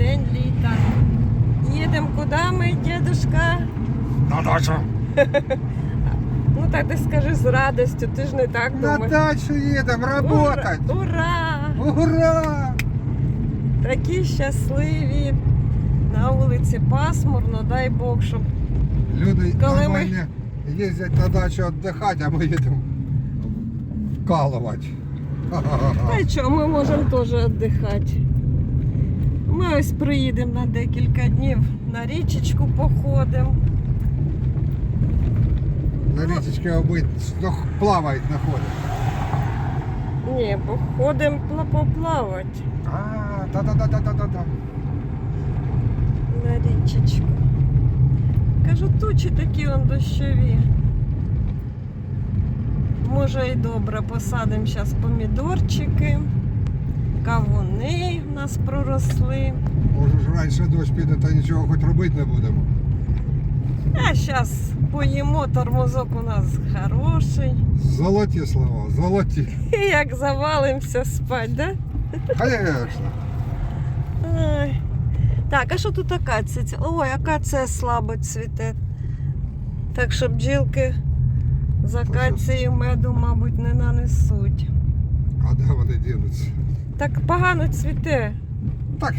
день літа. Їдемо куди ми, дідушка? На дачу. Ну так ти скажи з радістю, ти ж не так На дачу їдемо, работать. Ура! Ура! Ура! Такі щасливі. На вулиці пасмурно, дай Бог, щоб Люди Коли ми- їздять на дачу віддихати, а ми їдемо вкалувати. Та й чого, ми можемо теж віддихати. Ми ось приїдемо на декілька днів, на річечку походимо. На річечці обить ну, плавають ході. Ні, походимо поплавати А, та-та-та-та-та-та. на річечку. Кажу, тучі такі он дощові. Може і добре, посадимо зараз помідорчики, кавуни в нас проросли. Може ж раніше дощ піде, та нічого хоч робити не будемо. А зараз поїмо, тормозок у нас хороший. Золоті слова, золоті. І як завалимося спать, да? Конечно. Ай. Так, а що тут акація? Ой, акація слабо цвіте. Так що бджілки з акації меду, мабуть, не нанесуть. А де вони дінуться? Так погано цвіте. Так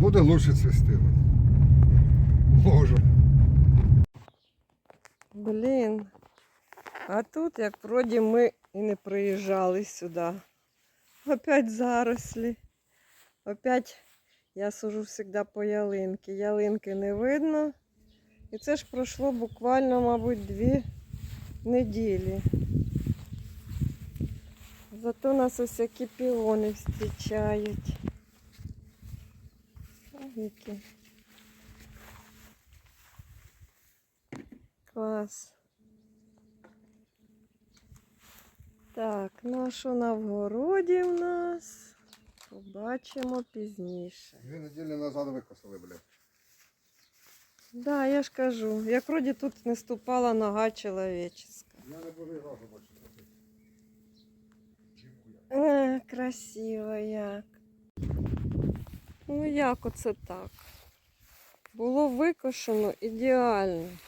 буде лучше цвісти. Може. Блін. А тут, як вроді, ми і не приїжджали сюди. Опять зарослі. Опять я сужу завжди по ялинки. Ялинки не видно. І це ж пройшло буквально, мабуть, дві неділі. Зато нас ось які піони зустрічають. Які. Клас. Так, ну а що на вгороді в нас? Побачимо пізніше. Дві неділі назад викосили, блядь. Да, я ж кажу, як вроді тут не ступала нога чоловіческа. Я не буду його бачити. Е, красиво як. Ну як оце так? Було викошено ідеально.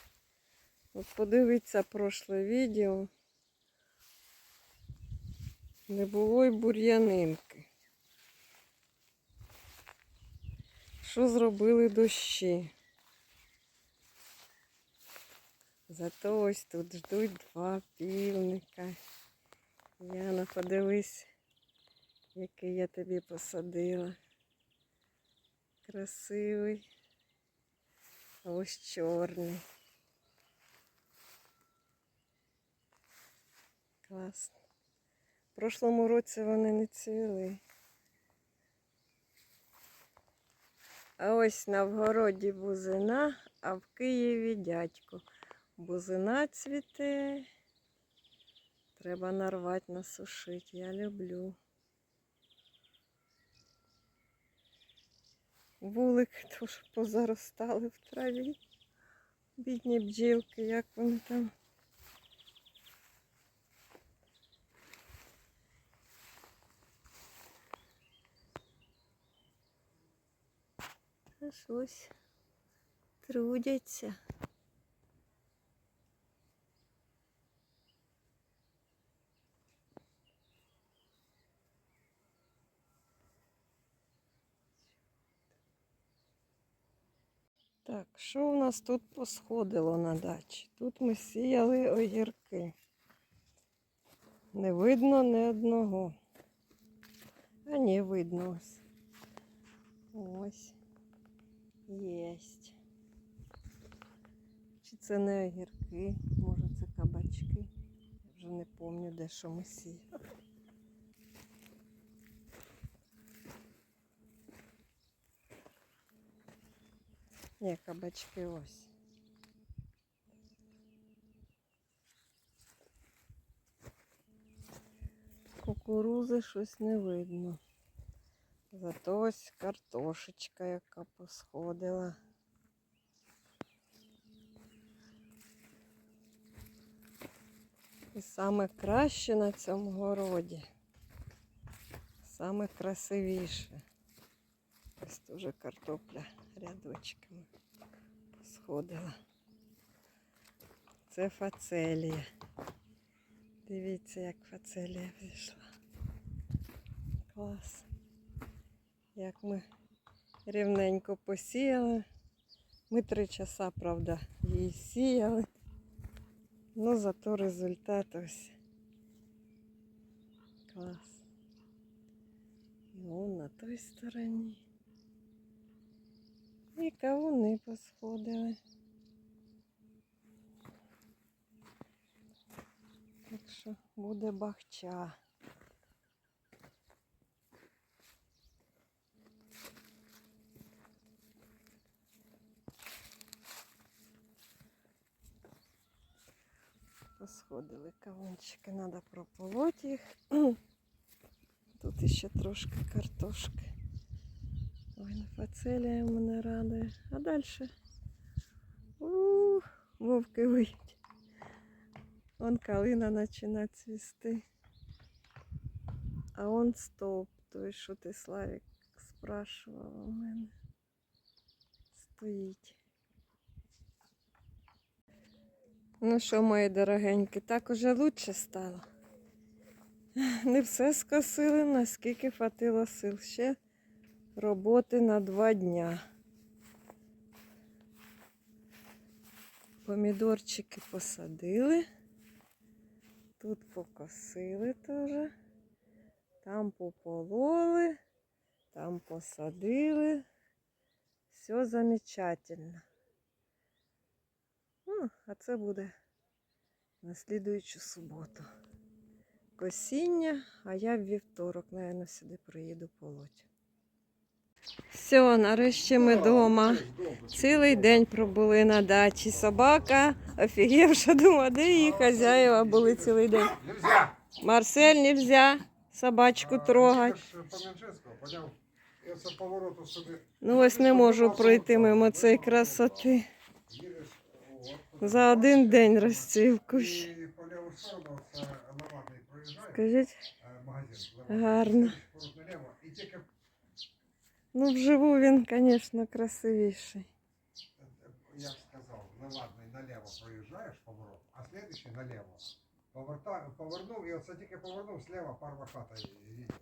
От подивіться прошле відео. Не було й бур'янинки. Що зробили дощі? Зато ось тут ждуть два півника. Яна, подивись, який я тобі посадила. Красивий. А ось чорний. Класно. В прошлому році вони не цвіли. А ось на вгороді бузина, а в Києві дядько. Бузина цвіте. Треба нарвати, насушити. Я люблю. Вулики тож позаростали в траві. Бідні бджілки, як вони там. Та ось трудяться. Так, що у нас тут посходило на дачі? Тут ми сіяли огірки. Не видно ні одного. А ні, видно ось. Ось. Єсть. Чи це не огірки? Може це кабачки? Я вже не пам'ятаю, де що ми сіяли. Ні, кабачки ось. Кукурузи щось не видно. Зато ось картошечка, яка посходила. І саме краще на цьому городі. Саме красивіше. Ось теж картопля рядочками посходила. Це фацелія. Дивіться, як фацелія взійшла. Клас. Як ми рівненько посіяли. Ми три часа, правда, її сіяли. Ну, зато результат ось. Клас. І вон на той стороні. Кавуни посходили. Так що буде бахча. Посходили кавунчики, треба прополоть їх. Тут ще трошки картошки. Ой, фацелія мене радує. А далі. Вовки виють. Вон калина починає цвісти. А он стовп, той, що ти Славік спрашував у мене. Стоїть. Ну що, мої дорогенькі, так уже лучше стало. Не все скосили, наскільки хватило сил. Ще роботи на два дня. Помідорчики посадили. Тут покосили теж. Там попололи, там посадили. Все замечательно. Ну, а це буде на слідуючу суботу. Косіння, а я в вівторок, напевно, сюди приїду полоть. Все, нарешті ми вдома. Цілий день пробули на дачі. Собака офігівша, думала, де її хазяїва були цілий день. Марсель, нельзя собачку трогать. Ти ж по Менчинську, поняв? Я це повороту собі. Ну ось не можу пройти мимо цієї красоти. За один день проїжджає, Скажіть. Гарно. Поворот наліво, І тільки, е, ну вживу він, звісно, красивіший. Я б сказав, Лавадний наліво проїжджаєш поворот, а следующий наліво. Поверта, повернув, і оце тільки повернув, слева парва хата їде.